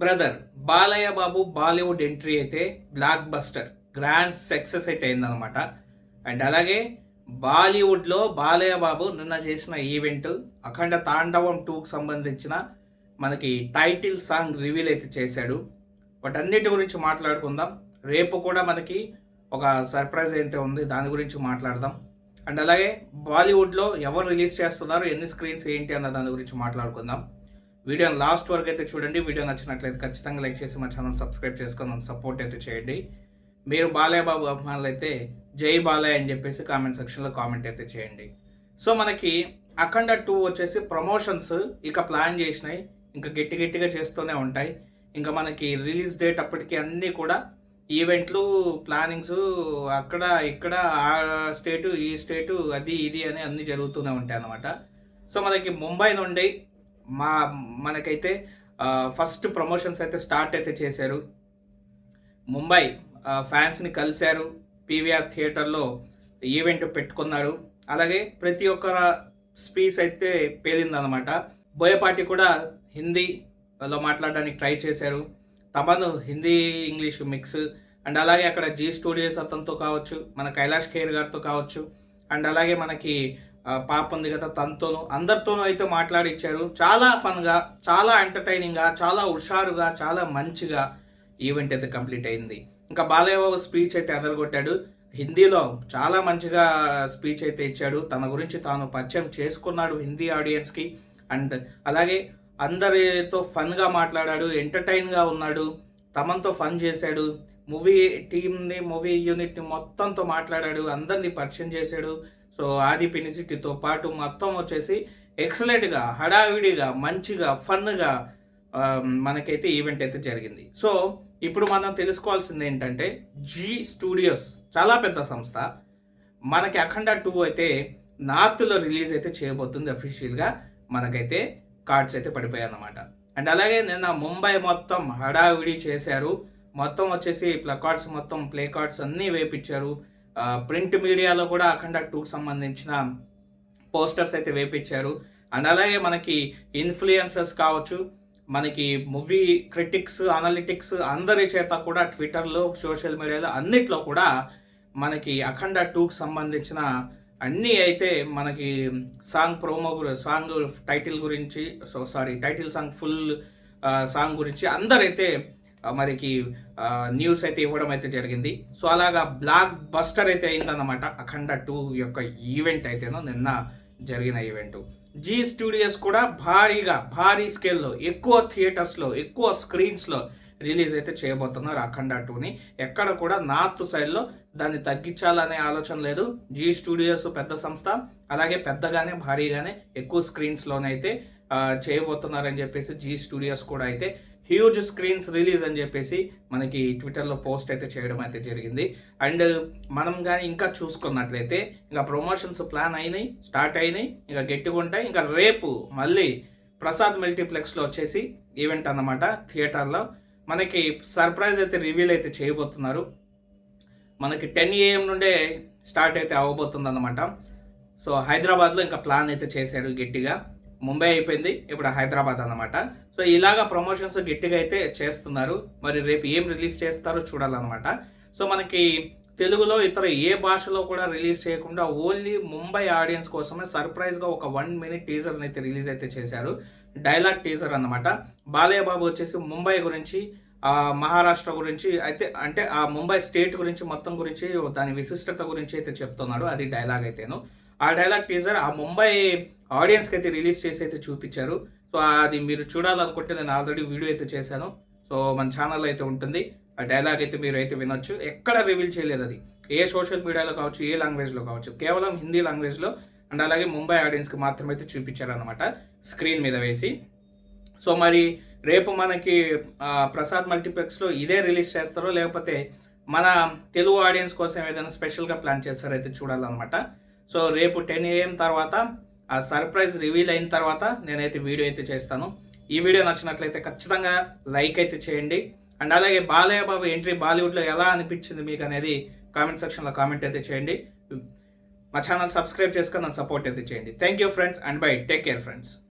Brother Balayya Babu Bollywood entry అయితే blockbuster grand success అయితే అయిందనమాట అండ్ అలాగే బాలీవుడ్లో బాలయ్య బాబు నిన్న చేసిన ఈవెంట్ అఖండ తాండవం టూకి సంబంధించిన మనకి టైటిల్ సాంగ్ రివీల్ అయితే చేశాడు. వాటన్నిటి గురించి మాట్లాడుకుందాం. రేపు కూడా మనకి ఒక సర్ప్రైజ్ అయితే ఉంది దాని గురించి మాట్లాడదాం. అండ్ అలాగే బాలీవుడ్లో ఎవరు రిలీజ్ చేస్తున్నారు ఎన్ని స్క్రీన్స్ ఏంటి అన్న దాని గురించి మాట్లాడుకుందాం. వీడియోని లాస్ట్ వరకు అయితే చూడండి. వీడియో నచ్చినట్లయితే ఖచ్చితంగా లైక్ చేసి మా ఛానల్ సబ్స్క్రైబ్ చేసుకొని సపోర్ట్ అయితే చేయండి. మీరు బాలయ్య బాబు అభిమానులు అయితే జై బాలయ్య అని చెప్పేసి కామెంట్ సెక్షన్లో కామెంట్ అయితే చేయండి. సో మనకి అఖండ టూ వచ్చేసి ప్రమోషన్స్ ఇక ప్లాన్ చేసినాయి. ఇంకా గట్టి గట్టిగా చేస్తూనే ఉంటాయి. ఇంకా మనకి రిలీజ్ డేట్ అప్పటికి అన్నీ కూడా ఈవెంట్లు ప్లానింగ్స్ అక్కడ ఇక్కడ ఆ స్టేటు ఈ స్టేటు అది ఇది అని అన్నీ జరుగుతూనే ఉంటాయి అన్నమాట. సో మనకి ముంబై నుండి మా మనకైతే ఫస్ట్ ప్రమోషన్స్ అయితే స్టార్ట్ అయితే చేశారు. ముంబై ఫ్యాన్స్ని కలిశారు. పీవీఆర్ థియేటర్లో ఈవెంట్ పెట్టుకున్నారు. అలాగే ప్రతి ఒక్క స్పీచ్ అయితే పేలిందనమాట బోయపాటి కూడా హిందీలో మాట్లాడడానికి ట్రై చేశారు. తమను హిందీ ఇంగ్లీష్ మిక్స్ అండ్ అలాగే అక్కడ జీ స్టూడియోస్ అతనితో కావచ్చు మన కైలాష్ ఖేర్ గారితో కావచ్చు. అండ్ అలాగే మనకి పాప ఉంది కదా తనతోనూ. అందరితోనూ అయితే మాట్లాడిచ్చారు. చాలా ఫన్గా చాలా ఎంటర్టైనింగ్గా చాలా హుషారుగా చాలా మంచిగా ఈవెంట్ అయితే కంప్లీట్ అయింది. ఇంకా బాలయ్యబాబు స్పీచ్ అయితే ఎదరగొట్టాడు. హిందీలో చాలా మంచిగా స్పీచ్ అయితే ఇచ్చాడు. తన గురించి తాను పరిచయం చేసుకున్నాడు హిందీ ఆడియన్స్కి. అండ్ అలాగే అందరితో ఫన్గా మాట్లాడాడు ఎంటర్టైన్గా ఉన్నాడు తమంతో ఫన్ చేశాడు మూవీ టీమ్ని మూవీ యూనిట్ని మొత్తంతో మాట్లాడాడు అందరినీ పరిచయం చేశాడు. సో ఆది పెనిసిటీతో పాటు మొత్తం వచ్చేసి ఎక్సలెంట్గా హడావిడిగా మంచిగా ఫన్గా మనకైతే ఈవెంట్ అయితే జరిగింది. సో ఇప్పుడు మనం తెలుసుకోవాల్సింది ఏంటంటే జీ స్టూడియోస్ చాలా పెద్ద సంస్థ. మనకి అఖండ టూ అయితే నార్త్లో రిలీజ్ అయితే చేయబోతుంది అఫీషియల్గా. మనకైతే కార్డ్స్ అయితే పడిపోయాయి అన్నమాట. అండ్ అలాగే నిన్న ముంబై మొత్తం హడావిడి చేశారు. మొత్తం వచ్చేసి ప్లకార్డ్స్ మొత్తం ప్లే కార్డ్స్ అన్నీ వేపించారు ప్రింట్ మీడియాలో కూడా అఖండ టూకి సంబంధించిన పోస్టర్స్ అయితే వేపించారు. అండ్ అలాగే మనకి ఇన్ఫ్లుయెన్సర్స్ కావచ్చు మనకి మూవీ క్రిటిక్స్ అనలిటిక్స్ అందరి చేత కూడా ట్విట్టర్లో సోషల్ మీడియాలో అన్నిట్లో కూడా మనకి అఖండ టూకి సంబంధించిన అన్నీ అయితే మనకి సాంగ్ ప్రోమో సాంగ్ టైటిల్ గురించి so sorry title song full song గురించి అందరైతే మనకి న్యూస్ అయితే ఇవ్వడం అయితే జరిగింది. సో అలాగా బ్లాక్ బస్టర్ అయితే అయిందన్నమాట అఖండ టూ యొక్క ఈవెంట్ అయితేనో నిన్న జరిగిన ఈవెంట్ జీ స్టూడియోస్ కూడా భారీగా భారీ స్కేల్లో ఎక్కువ థియేటర్స్లో ఎక్కువ స్క్రీన్స్లో రిలీజ్ అయితే చేయబోతున్నారు అఖండ టూని. ఎక్కడ కూడా నార్త్ సైడ్లో దాన్ని తగ్గించాలనే ఆలోచన లేదు. జీ స్టూడియోస్ పెద్ద సంస్థ అలాగే పెద్దగానే భారీగానే ఎక్కువ స్క్రీన్స్లోనైతే చేయబోతున్నారని చెప్పేసి జీ స్టూడియోస్ కూడా అయితే హ్యూజ్ స్క్రీన్స్ రిలీజ్ అని చెప్పేసి మనకి ట్విట్టర్లో పోస్ట్ అయితే చేయడం అయితే జరిగింది. అండ్ మనం కానీ ఇంకా చూసుకున్నట్లయితే ఇంకా ప్రమోషన్స్ ప్లాన్ అయినాయి స్టార్ట్ అయినాయి ఇంకా గట్టిగా ఉంటాయి. ఇంకా రేపు మళ్ళీ ప్రసాద్ మల్టీప్లెక్స్లో వచ్చేసి ఈవెంట్ అన్నమాట థియేటర్లో మనకి సర్ప్రైజ్ అయితే రివీల్ అయితే చేయబోతున్నారు. మనకి టెన్ ఏఎం నుండే స్టార్ట్ అయితే అవ్వబోతుంది అనమాట సో హైదరాబాద్లో ఇంకా ప్లాన్ అయితే చేశారు గట్టిగా. ముంబై అయిపోయింది ఇప్పుడు హైదరాబాద్ అనమాట సో ఇలాగ ప్రమోషన్స్ గట్టిగా అయితే చేస్తున్నారు. మరి రేపు ఏం రిలీజ్ చేస్తారో చూడాలన్నమాట. సో మనకి తెలుగులో ఇతర ఏ భాషలో కూడా రిలీజ్ చేయకుండా ఓన్లీ ముంబై ఆడియన్స్ కోసమే సర్ప్రైజ్గా ఒక వన్ మినిట్ టీజర్ని అయితే రిలీజ్ అయితే చేశారు. డైలాగ్ టీజర్ అన్నమాట. బాలయ్య బాబు వచ్చేసి ముంబై గురించి మహారాష్ట్ర గురించి అయితే అంటే ఆ ముంబై స్టేట్ గురించి మొత్తం గురించి దాని విశిష్టత గురించి అయితే చెప్తున్నాడు. అది డైలాగ్ అయితేను. ఆ డైలాగ్ టీజర్ ఆ ముంబై ఆడియన్స్కి అయితే రిలీజ్ చేసి అయితే చూపించారు. సో అది మీరు చూడాలనుకుంటే నేను ఆల్రెడీ వీడియో అయితే చేశాను. సో మన ఛానల్ అయితే ఉంటుంది. ఆ డైలాగ్ అయితే మీరు అయితే వినొచ్చు. ఎక్కడ రివీల్ చేయలేదు అది. ఏ సోషల్ మీడియాలో కావచ్చు ఏ లాంగ్వేజ్లో కావచ్చు కేవలం హిందీ లాంగ్వేజ్లో అండ్ అలాగే ముంబై ఆడియన్స్కి మాత్రమే అయితే చూపించారనమాట స్క్రీన్ మీద వేసి. సో మరి రేపు మనకి ప్రసాద్ మల్టీప్లెక్స్లో ఇదే రిలీజ్ చేస్తారో లేకపోతే మన తెలుగు ఆడియన్స్ కోసం ఏదైనా స్పెషల్గా ప్లాన్ చేస్తారో అయితే చూడాలన్నమాట. సో రేపు టెన్ ఏఎం తర్వాత ఆ సర్ప్రైజ్ రివీల్ అయిన తర్వాత నేనైతే వీడియో అయితే చేస్తాను. ఈ వీడియో నచ్చినట్లయితే ఖచ్చితంగా లైక్ అయితే చేయండి. అండ్ అలాగే బాలయ్య బాబు ఎంట్రీ బాలీవుడ్లో ఎలా అనిపించింది మీకు అనేది కామెంట్ సెక్షన్లో కామెంట్ అయితే చేయండి. మా ఛానల్ సబ్స్క్రైబ్ చేసుకొని నన్ను సపోర్ట్ అయితే చేయండి. Thank you friends and bye take care friends